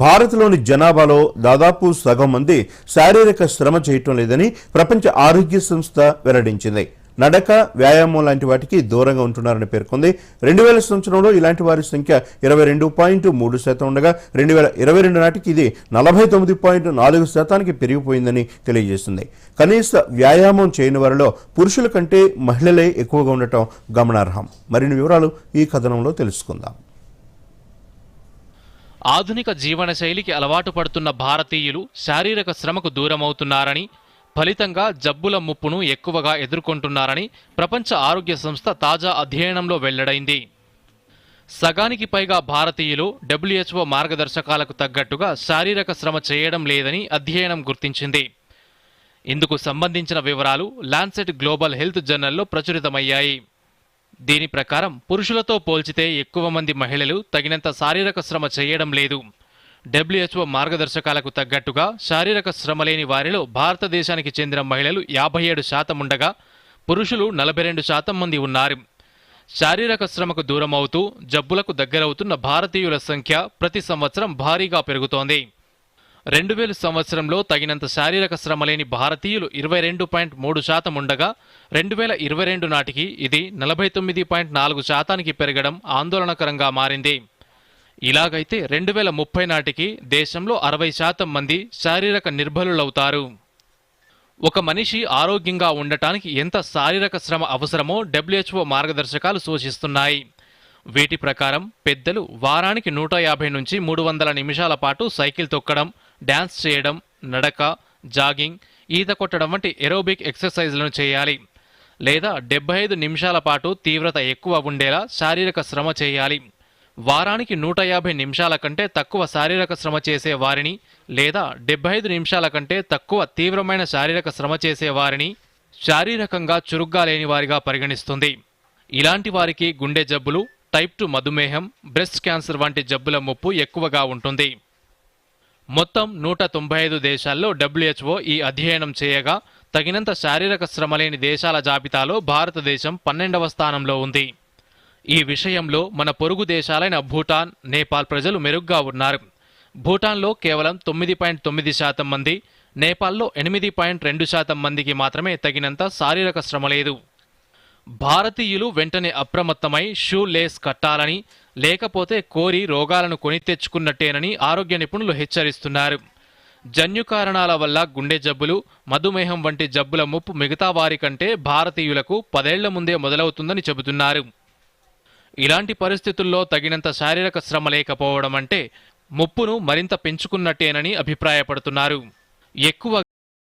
భారత్లోని జనాభాలో దాదాపు సగం మంది శారీరక శ్రమ చేయటం లేదని ప్రపంచ ఆరోగ్య సంస్థ వెల్లడించింది. నడక వ్యాయామం లాంటి వాటికి దూరంగా ఉంటున్నారని పేర్కొంది. రెండు వేల సంవత్సరంలో ఇలాంటి వారి సంఖ్య ఇరవై రెండు పాయింట్ మూడు శాతం ఉండగా రెండు వేల ఇరవై రెండు నాటికి ఇది నలభై తొమ్మిది పాయింట్ నాలుగు శాతానికి పెరిగిపోయిందని తెలియజేసింది. కనీస వ్యాయామం చేయని వారిలో పురుషుల కంటే మహిళలే ఎక్కువగా ఉండటం గమనార్హం. మరిన్ని వివరాలు ఈ కథనంలో తెలుసుకుందాం. ఆధునిక జీవనశైలికి అలవాటు పడుతున్న భారతీయులు శారీరక శ్రమకు దూరమవుతున్నారని ఫలితంగా జబ్బుల ముప్పును ఎక్కువగా ఎదుర్కొంటున్నారని ప్రపంచ ఆరోగ్య సంస్థ తాజా అధ్యయనంలో వెల్లడైంది. సగానికి పైగా భారతీయులు డబ్ల్యూహెచ్ఓ మార్గదర్శకాలకు తగ్గట్టుగా శారీరక శ్రమ చేయడం లేదని అధ్యయనం గుర్తించింది. ఇందుకు సంబంధించిన వివరాలు లాన్సెట్ గ్లోబల్ హెల్త్ జర్నల్లో ప్రచురితమయ్యాయి. దీని ప్రకారం పురుషులతో పోల్చితే ఎక్కువ మంది మహిళలు తగినంత శారీరక శ్రమ చేయడం లేదు. డబ్ల్యూహెచ్ఓ మార్గదర్శకాలకు తగ్గట్టుగా శారీరక శ్రమ లేని వారిలో భారతదేశానికి చెందిన మహిళలు యాభై ఏడు శాతం ఉండగా పురుషులు నలభై రెండు శాతం మంది ఉన్నారు. శారీరక శ్రమకు దూరమవుతూ జబ్బులకు దగ్గరవుతున్న భారతీయుల సంఖ్య ప్రతి సంవత్సరం భారీగా పెరుగుతోంది. రెండు వేల సంవత్సరంలో తగినంత శారీరక శ్రమ లేని భారతీయులు ఇరవై రెండు పాయింట్ మూడు శాతం ఉండగా రెండు వేల ఇరవై రెండు నాటికి ఇది నలభై తొమ్మిది పాయింట్ నాలుగు శాతానికి పెరగడం ఆందోళనకరంగా మారింది. ఇలాగైతే రెండు వేల ముప్పై నాటికి దేశంలో అరవై శాతం మంది శారీరక నిర్బలులవుతారు ఒక మనిషి ఆరోగ్యంగా ఉండటానికి ఎంత శారీరక శ్రమ అవసరమో డబ్ల్యూహెచ్ఓ మార్గదర్శకాలు సూచిస్తున్నాయి. వీటి ప్రకారం పెద్దలు వారానికి నూట యాభై నుంచి మూడు వందల నిమిషాల పాటు సైకిల్ తొక్కడం డ్యాన్స్ చేయడం నడక జాగింగ్ ఈత కొట్టడం వంటి ఎరోబిక్ ఎక్సర్సైజ్లను చేయాలి. లేదా డెబ్బై ఐదు నిమిషాల పాటు తీవ్రత ఎక్కువ ఉండేలా శారీరక శ్రమ చేయాలి. వారానికి నూట యాభై నిమిషాల కంటే తక్కువ శారీరక శ్రమ చేసే వారిని లేదా డెబ్బై ఐదు నిమిషాల కంటే తక్కువ తీవ్రమైన శారీరక శ్రమ చేసే వారిని శారీరకంగా చురుగ్గా లేని వారిగా పరిగణిస్తుంది. ఇలాంటి వారికి గుండె జబ్బులు టైప్ టు మధుమేహం బ్రెస్ట్ క్యాన్సర్ వంటి జబ్బుల ముప్పు ఎక్కువగా ఉంటుంది. మొత్తం నూట తొంభై ఐదు దేశాల్లో డబ్ల్యూహెచ్ఓ ఈ అధ్యయనం చేయగా తగినంత శారీరక శ్రమ లేని దేశాల జాబితాలో భారతదేశం పన్నెండవ స్థానంలో ఉంది. ఈ విషయంలో మన పొరుగు దేశాలైన భూటాన్ నేపాల్ ప్రజలు మెరుగ్గా ఉన్నారు. భూటాన్లో కేవలం తొమ్మిది పాయింట్ తొమ్మిది శాతం మంది నేపాల్లో ఎనిమిది పాయింట్ రెండు శాతం మందికి మాత్రమే తగినంత శారీరక శ్రమ లేదు. భారతీయులు వెంటనే అప్రమత్తమై షూ లేస్ కట్టాలని లేకపోతే కోరి రోగాలను కొని తెచ్చుకున్నట్టేనని ఆరోగ్య నిపుణులు హెచ్చరిస్తున్నారు. జన్యు కారణాల వల్ల గుండె జబ్బులు మధుమేహం వంటి జబ్బుల ముప్పు మిగతా వారి కంటే భారతీయులకు పదేళ్ళ ముందే మొదలవుతుందని చెబుతున్నారు. ఇలాంటి పరిస్థితుల్లో తగినంత శారీరక శ్రమ లేకపోవడం అంటే ముప్పును మరింత పెంచుకున్నట్టేనని అభిప్రాయపడుతున్నారు. ఎక్కువ